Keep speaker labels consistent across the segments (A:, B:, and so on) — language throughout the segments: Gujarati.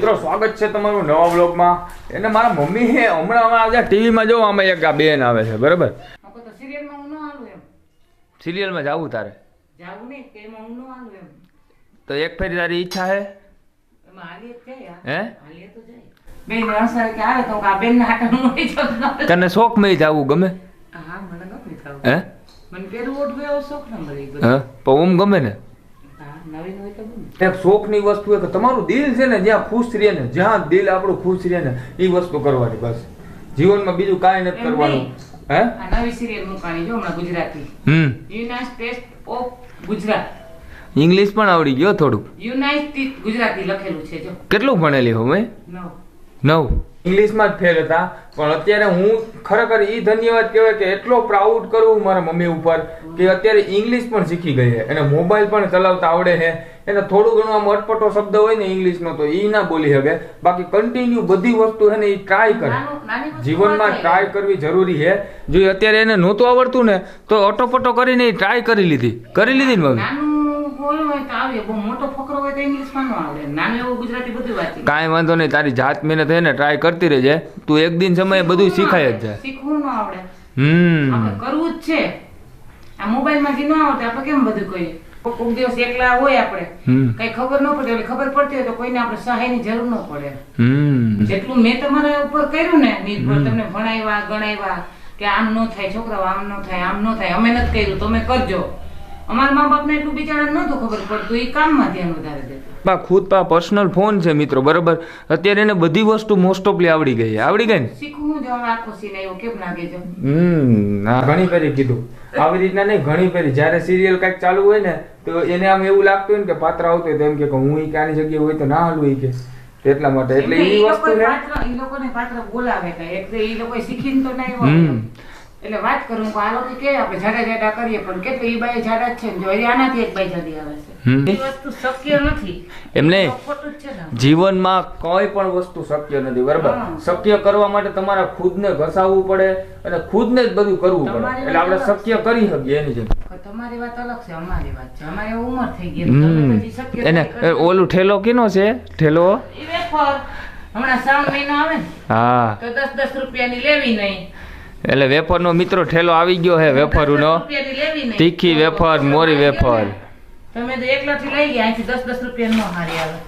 A: મિત્રો સ્વાગત છે તમારું નવા બ્લોગમાં એને મારા મમ્મી હમણાં હમણાં આજે ટીવીમાં જો આમાં એક આ બેન આવે છે બરાબર?
B: સિરિયલમાં
A: જાવું તારે? તો એક ફેરી તારી ઈચ્છા હે. હે. તને શોખ મય જાવું ગમે?
B: હા મને ગમે
A: હે?
B: મને પહેરું ઓઢવું એવો શોખ ન મળી
A: હા પણ ઓમ ગમે ને? એક શોખની વસ્તુ એક તમારું દિલ છે ને જ્યાં ખુશ રહે ને જ્યાં દિલ આપણું ખુશ રહે ને એ વસ્તુ કરવાની બસ. જીવનમાં બીજું કાંઈ નથી કરવાનું. હે?
B: આ નવી સિરિયલ મુકાણી જો હમણાં ગુજરાતી.
A: હમ.
B: Unite test of Gujarat
A: English પણ આવડી ગયો થોડું
B: યુનાઇટેડ ગુજરાતી લખેલું છે જો.
A: કેટલું ભણેલી હો મેં
B: નવ.
A: નવ. ઇંગ્લિશમાં જ ફેલ હતા. પણ અત્યારે હું ખરેખર એ ધન્યવાદ કહેવાય કે એટલો પ્રાઉડ કરું મારા મમ્મી ઉપર કે અત્યારે ઇંગ્લિશ પણ શીખી ગઈ છે. એને મોબાઈલ પણ ચલાવતા આવડે છે. એને થોડું ઘણું આમ અટપટો શબ્દ હોય ને ઇંગ્લિશનો તો એ ના બોલી શકે. બાકી કન્ટિન્યુ બધી વસ્તુ છે ને એ ટ્રાય કરે. જીવનમાં ટ્રાય કરવી જરૂરી છે. જો અત્યારે એને નહોતું આવડતું ને તો અટોપટો કરીને એ ટ્રાય કરી લીધી. કરી લીધી ને મમ્મી?
B: નાનું હોય તો આવે. બહુ મોટો ફકરો હોય તો ઇંગ્લિશમાં ન આવડે. નાનો એવો ગુજરાતી બધું વાંચી.
A: કાંઈ વાંધો નહીં તારી જાત મહેનત છે ને ટ્રાય કરતી રહેજે. તું એક દિન સમયે બધું શીખાય જ જાય.
B: શીખવું ન આવડે.
A: હમ.
B: કરવું જ છે. આ મોબાઈલમાં જે ન આવડે આપણે કેમ બધું કહીએ કોક દિવસ એકલા હોય આપણે. કઈ ખબર ન પડે એટલે ખબર પડતી હોય તો કોઈને આપણે સહાયની જરૂર ન પડે. જેટલું મેં તમારા ઉપર કર્યું ને નિર્ભર તમને ભણાવ્યા ગણાવ્યા કે આમ ન થાય છોકરાઓ આમ ન થાય આમ ન થાય અમે નથી કર્યું તમે કરજો. અમારા મા બાપને એટલું બિચારા નહોતું ખબર પડતું એ કામમાં ધ્યાન વધારે દેતા.
A: પા ખુદ પા પર્સનલ ફોન છે મિત્રો બરાબર? અત્યારે એને બધી વસ્તુ મોસ્ટ ઓફલી આવડી ગઈ આવડી ગઈ ને?
B: શીખવું જો આખો સીન આવ્યો કેમ લાગે છે
A: હમ હા ઘણી ફેરી કીધું. આવી રીતના નહીં ઘણી ફેરી. જ્યારે સિરિયલ કાંઈક ચાલુ હોય ને તો એને આમ એવું લાગતું હોય ને કે પાત્ર આવતું હોય તો એમ કે હું એ કે આની જગ્યાએ હોય તો ના હાલું એ કે. એટલા માટે. એટલે એ વસ્તુ
B: ઈ લોકોને પાત્ર બોલાવે કે એક એ લોકો શીખીને તો નહીં હોય. એટલે વાત કરું કે આ લોકો કે આપણે જાડા જાડા કરીએ પણ કેટલું ઈ બાઈ જાડા જ છે ને જો આનાથી એક બાઈ જાડી આવે છે. એ વસ્તુ શક્ય નથી.
A: એમને
B: તો ખોટું જ છે ને.
A: જીવનમાં કોઈ પણ વસ્તુ શક્ય નથી બરાબર? શક્ય કરવા માટે તમારે ખુદને ઘસાવવું પડે અને ખુદને જ બધું કરવું પડે. એટલે આપણે શક્ય કરી શકીએ એની જેમ.
B: તમારી વાત અલગ છે અમારી વાત છે. અમારી ઉંમર થઈ ગઈ. તમે પછી શક્ય
A: એને ઓલું ઠેલો કેનો છે? ઠેલો?
B: હમણાં શ્રાવણ મહિનો આવે ને
A: હા.
B: તો દસ દસ રૂપિયાની લેવી નહીં.
A: એટલે વેફરનો મિત્રો ઠેલો આવી ગયો હે વેફરનો. તીખી વેફર, મોરી વેફર.
B: તમે તો એકલાથી લઈ ગયા અહીંથી 10 10 રૂપિયા નો હારી આવે.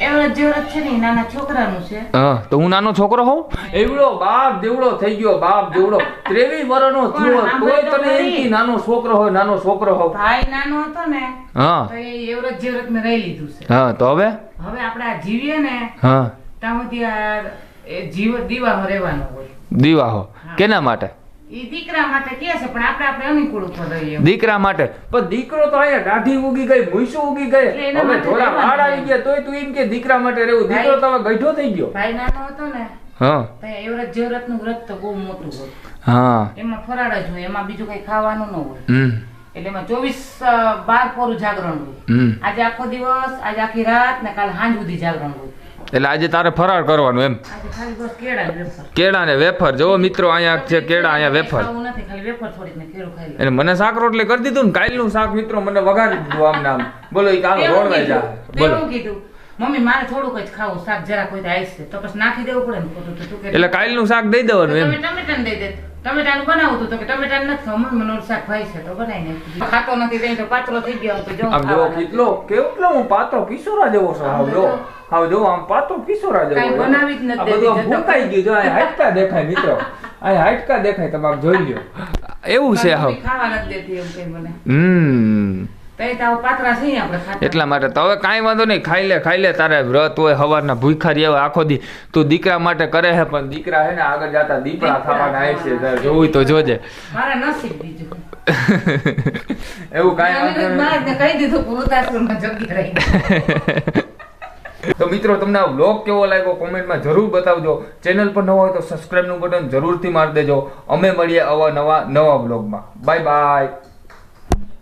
B: એવરેજ જેવરેજ છે ને નાના છોકરાનું છે.
A: હા તો હું નાનો છોકરો હોઉં? એવડો બાપ દેવડો થઈ ગયો બાપ દેવડો. ત્રેવીસ વર્ષનો થયો તોય તને એમ કે નાનો છોકરો હોય નાનો છોકરો હોવ
B: ભાઈ નાનો હતો ને
A: હા.
B: તો એ એવરેજ જેવરેજ મેં રહી લીધું છે.
A: હા તો હવે?
B: હવે આપણે આ જીવીએ ને
A: હા.
B: ત્યાં સુધી આ એ જીવ દીવા રહેવાનો હોય.
A: દીવાહો. કેના માટે?
B: દીકરા માટે કે છે પણ આપણે આપણે અનુકૂળ ઉપર રહીએ.
A: દીકરા માટે. પણ દીકરો તો અહીંયા દાઢી ઉગી ગઈ ભૂસું ઉગી ગઈ. હવે થોડા વાળ આવી ગયા તોય તું એમ કે દીકરા માટે રહેવું. દીકરો તો હવે થઈ ગયો.
B: ભાઈ નાનો હતો ને
A: હા.
B: એવરત એવરેજનું વ્રત તો બહુ મોટું હોય.
A: હા.
B: એમાં ફરાળ જ હોય એમાં બીજું કઈ ખાવાનું ન હોય. એટલે એમાં ચોવીસ બાર પોરું જાગરણ હોય. આજે આખો દિવસ આજે આખી રાત ને કાલ સાંજ સુધી જાગરણ હોય.
A: એટલે આજે તારે ફરાર કરવાનું એમ.
B: કેળા ને વેફર.
A: જો મિત્રો અહીંયા છે કેળા અહીંયા વેફર. એટલે મને શાક રોટલી કરી દીધું ને કાલનું શાક મિત્રો મને વગાડી દીધું આમ નામ બોલો એ
B: કાલ
A: રોડવાઈ
B: કીધું,
A: બોલો.
B: મમ્મી મારે થોડુંક જ ખાવું શાક જરા કોઈ આઈસ છે. તો પછી નાખી દેવું પડે ને
A: એટલે કાલનું શાક દઈ દેવાનું એમ.
B: દઈ દે ટમેટાનું બનાવું હતું તો કે ટમેટાનું નથી ખાવું. મને શાક ભાઈ છે તો બનાવી નાખ્યું ખાતો નથી તો પાતળો થઈ ગયો તો જો
A: આમ જો કેટલો કેટલો હું પાતળો કિશોરા જેવો છું આવ જો. આવ જો આમ પાતળો કિશોરા જેવો
B: કાંઈ બનાવી જ નથી
A: બધું. ભૂકાઈ ગયું જો આ હાડકા દેખાય મિત્રો. આ હાડકા દેખાય તમે આમ જોઈ લ્યો. એવું છે હાવ
B: ખાવા નથી દેતી એમ કઈ મને.
A: હમ. એટલા માટે તો હવે કાંઈ વાંધો નહીં ખાઈ લે ખાઈ લે તારે વ્રત હોય હવારના ભૂખા રહ્યા આખો દી તું દીકરા માટે કરે હે પણ દીકરા હે ને આગળ જતા દીપડા ખાવાના આવે છે જોવું તો જોજે.
B: મારા નસીબ બીજું.
A: એવું કાંઈ
B: કહી દીધું કે જગી રહી.
A: તો મિત્રો તમને આ વ્લોગ કેવો લાગ્યો? કોમેન્ટમાં જરૂર બતાવજો. ચેનલ પર નવો હોય તો સબસ્ક્રાઇબનું બટન જરૂરથી મારી દેજો. અમે મળીએ આવા નવા નવા વ્લોગમાં. Bye bye